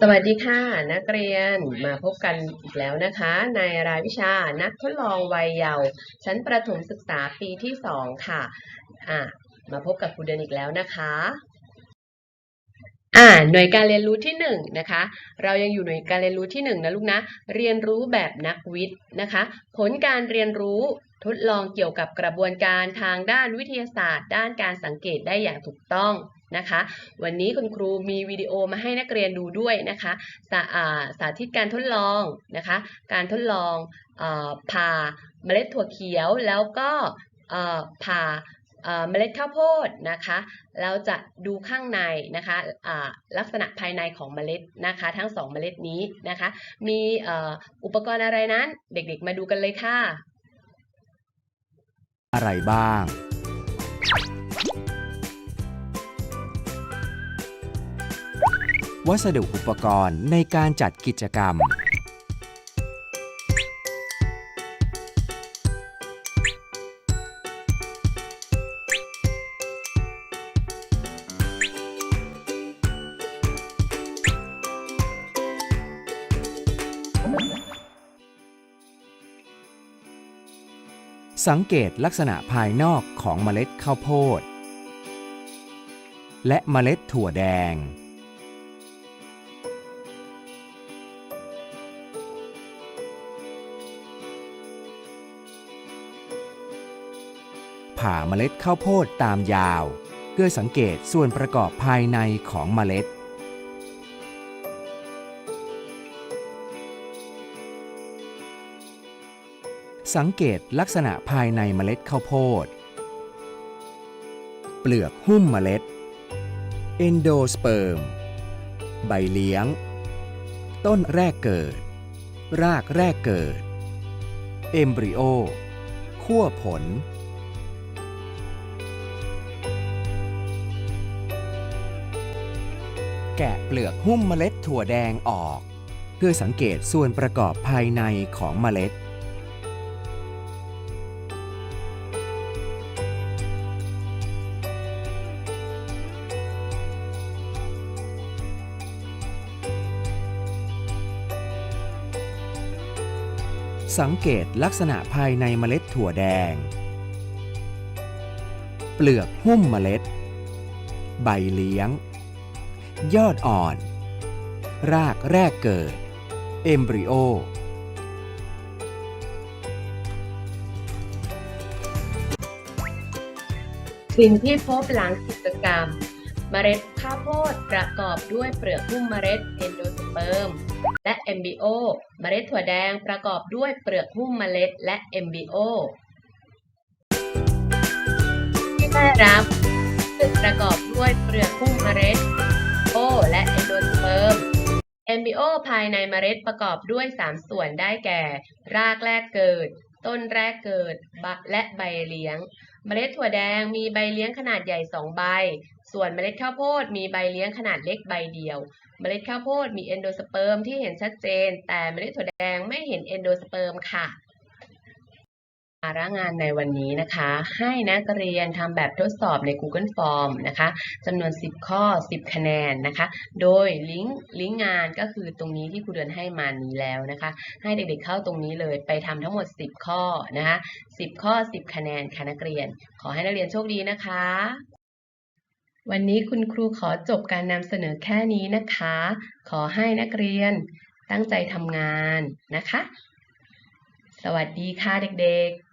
สวัสดีค่ะ นักเรียนมาพบกันอีกแล้วนะคะ ในรายวิชานักทดลองวัยเยาว์ชั้นประถมศึกษาปีที่สองค่ะอะ มาพบกับครูเดือนอีกแล้วนะคะอ่าหน่วยการเรียนรู้ที่หนึ่งนะคะ เรายังอยู่หน่วยการเรียนรู้ที่หนึ่งนะลูกนะ เรียนรู้แบบนักวิทย์นะคะ ผลการเรียนรู้ทดลองเกี่ยวกับกระบวนการทางด้านวิทยาศาสตร์ ด้านการสังเกตได้อย่างถูกต้อง นะคะ วันนี้คุณครูมีวิดีโอมาให้นักเรียนดูด้วยนะคะสาอ่าสาธิตการทดลองนะคะ การทดลองอผ่าเมล็ดถั่วเขียวแล้วก็ผ่าเมล็ดข้าวโพดนะคะ เราจะดูข้างในนะคะลักษณะภายในของเมล็ดนะคะ ทั้งสองเมล็ดนี้นะคะ มีอุปกรณ์อะไรนั้น เด็กๆ มาดูกันเลยค่ะ อะไรบ้าง วัสดุอุปกรณ์ในการจัดกิจกรรม สังเกตลักษณะภายนอกของเมล็ดข้าวโพด และเมล็ดถั่วแดง ผ่าเมล็ดข้าวโพดตามยาว เพื่อสังเกตส่วนประกอบภายในของเมล็ด สังเกตลักษณะภายในเมล็ดข้าวโพด เปลือกหุ้มเมล็ด เอนโดสเปิร์ม ใบเลี้ยง ต้นแรกเกิด รากแรกเกิด เอมบริโอขั้วผล แกะเปลือกหุ้มเมล็ดถั่วแดงออก เพื่อสังเกตส่วนประกอบภายในของเมล็ด สังเกตลักษณะภายในเมล็ดถั่วแดง เปลือกหุ้มเมล็ด ใบเลี้ยง ยอดอ่อน รากแรกเกิด เอมบริโอ สิ่งที่พบหลังกิจกรรม เมล็ดข้าวโพดประกอบด้วยเปลือกหุ้มเมล็ดเอนโดสเปิร์มและเอมบิโอ เมล็ดถั่วแดงประกอบด้วยเปลือกหุ้มเมล็ดและเอมบิโอที่ได้รับคือประกอบด้วยเปลือกหุ้มเมล็ด เมบิโอภายในเมล็ดประกอบด้วย 3 ส่วนได้แก่ รากแรกเกิด ต้นแรกเกิดและใบเลี้ยง เมล็ดถั่วแดงมีใบเลี้ยงขนาดใหญ่ 2 ใบ ส่วนเมล็ดข้าวโพดมีใบเลี้ยงขนาดเล็กใบเดียว เมล็ดข้าวโพดมีเอนโดสเปิร์มที่เห็นชัดเจน แต่เมล็ดถั่วแดงไม่เห็นเอนโดสเปิร์มค่ะ สาระงานในวันนี้นะคะ ให้นักเรียนทำแบบทดสอบใน Google Form นะคะจำนวน 10 ข้อ 10 คะแนนนะคะ โดยลิงก์ลิงก์งานก็คือตรงนี้ที่ครูเดือนให้มานี้แล้วนะคะ ให้เด็กๆเข้าตรงนี้เลยไปทำทั้งหมด 10 ข้อนะคะ 10 ข้อ 10 คะแนนค่ะนักเรียน ขอให้นักเรียนโชคดีนะคะวันนี้คุณครูขอจบการนำเสนอแค่นี้นะคะ ขอให้นักเรียนตั้งใจทำงานนะคะ สวัสดีค่ะเด็กๆ